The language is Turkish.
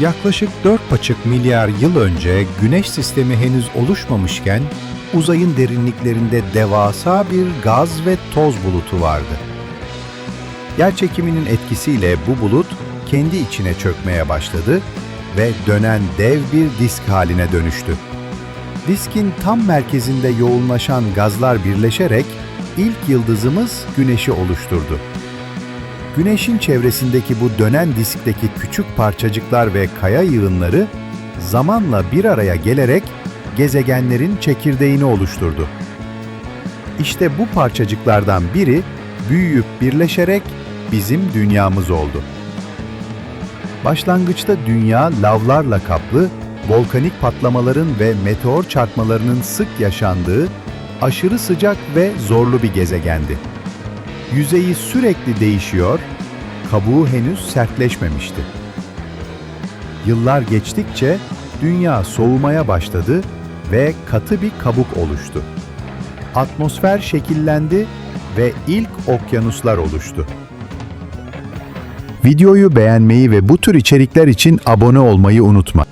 Yaklaşık 4,5 milyar yıl önce Güneş sistemi henüz oluşmamışken uzayın derinliklerinde devasa bir gaz ve toz bulutu vardı. Yer çekiminin etkisiyle bu bulut kendi içine çökmeye başladı ve dönen dev bir disk haline dönüştü. Diskin tam merkezinde yoğunlaşan gazlar birleşerek ilk yıldızımız Güneş'i oluşturdu. Güneşin çevresindeki bu dönen diskteki küçük parçacıklar ve kaya yığınları zamanla bir araya gelerek gezegenlerin çekirdeğini oluşturdu. İşte bu parçacıklardan biri büyüyüp birleşerek bizim dünyamız oldu. Başlangıçta dünya lavlarla kaplı, volkanik patlamaların ve meteor çarpmalarının sık yaşandığı aşırı sıcak ve zorlu bir gezegendi. Yüzeyi sürekli değişiyor, kabuğu henüz sertleşmemişti. Yıllar geçtikçe dünya soğumaya başladı ve katı bir kabuk oluştu. Atmosfer şekillendi ve ilk okyanuslar oluştu. Videoyu beğenmeyi ve bu tür içerikler için abone olmayı unutma.